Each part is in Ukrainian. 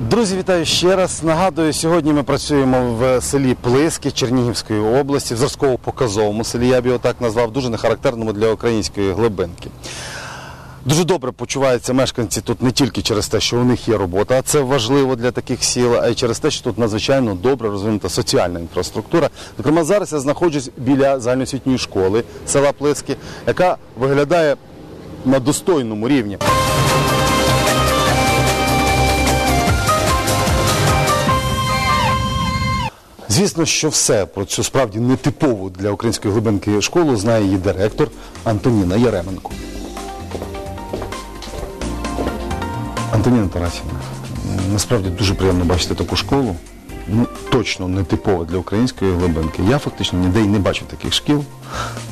Друзі, вітаю ще раз. Нагадую, сьогодні ми працюємо в селі Плиски Чернігівської області, в зразково-показовому селі, я б його так назвав, дуже нехарактерному для української глибинки. Дуже добре почуваються мешканці тут не тільки через те, що у них є робота, а це важливо для таких сіл, а й через те, що тут надзвичайно добре розвинута соціальна інфраструктура. Зокрема, зараз я знаходжусь біля загальноосвітньої школи села Плиски, яка виглядає на достойному рівні. Звісно, що все про цю справді нетипову для української глибинки школу знає її директор Антоніна Яременко. Антоніна Тарасівна, насправді дуже приємно бачити таку школу. Ну, точно нетипова для української глибинки. Я фактично ніде й не бачив таких шкіл,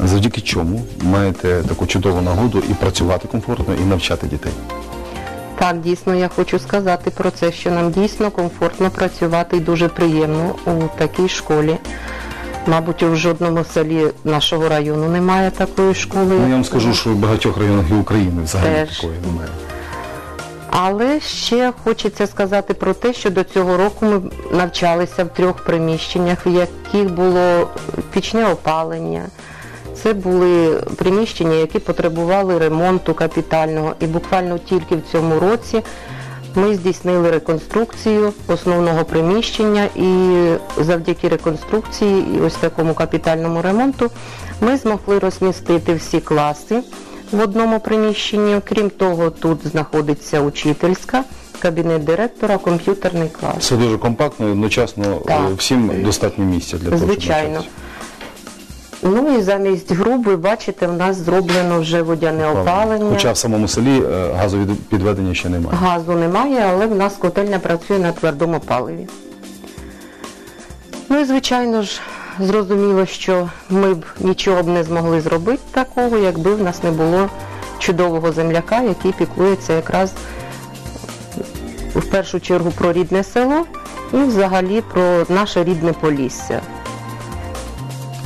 завдяки чому маєте таку чудову нагоду і працювати комфортно, і навчати дітей. Так, дійсно, я хочу сказати про це, що нам дійсно комфортно працювати і дуже приємно у такій школі. Мабуть, у жодному селі нашого району немає такої школи. Ну, я вам скажу, що в багатьох районах і України взагалі Теж. такої немає. Але ще хочеться сказати про те, що до цього року ми навчалися в трьох приміщеннях, в яких було пічне опалення. Це були приміщення, які потребували ремонту капітального. І буквально тільки в цьому році ми здійснили реконструкцію основного приміщення і завдяки реконструкції і ось такому капітальному ремонту ми змогли розмістити всі класи в одному приміщенні. Крім того, тут знаходиться учительська, кабінет директора, комп'ютерний клас. Все дуже компактно і одночасно Так. е, всім достатньо місця для того, щоб Звичайно. навчатися. Ну і замість груб, ви бачите, в нас зроблено вже водяне опалення. Хоча в самому селі е, газопідведення ще немає. Газу немає, але в нас котельня працює на твердому паливі. Ну і звичайно ж, зрозуміло, що ми б нічого б не змогли зробити такого, якби в нас не було чудового земляка, який піклується якраз в першу чергу про рідне село і взагалі про наше рідне Полісся.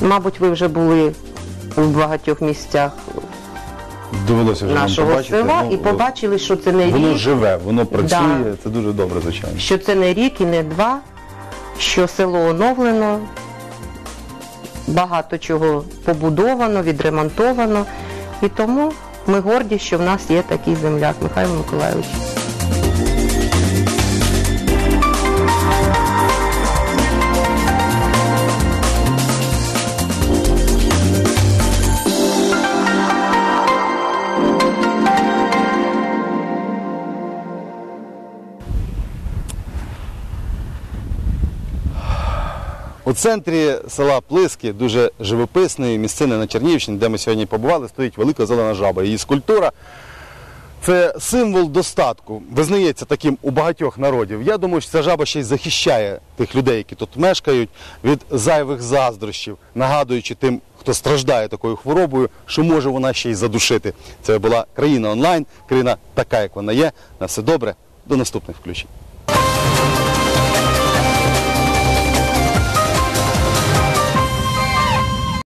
Мабуть, ви вже були у багатьох місцях Довелося вже нашого побачити. села ну, і побачили, що це не Воно рік, живе, воно працює, Да. це дуже добре, звичайно. що це не рік і не два, що село оновлено, багато чого побудовано, відремонтовано. І тому ми горді, що в нас є такий земляк Михайло Миколайович. У центрі села Плиски, дуже живописної місцини на Чернігівщині, де ми сьогодні побували, стоїть велика зелена жаба. Її скульптура це символ достатку, визнається таким у багатьох народів. Я думаю, що ця жаба ще й захищає тих людей, які тут мешкають, від зайвих заздрощів, нагадуючи тим, хто страждає такою хворобою, що може вона ще й задушити. Це була країна онлайн, країна така, як вона є. На все добре, до наступних включень.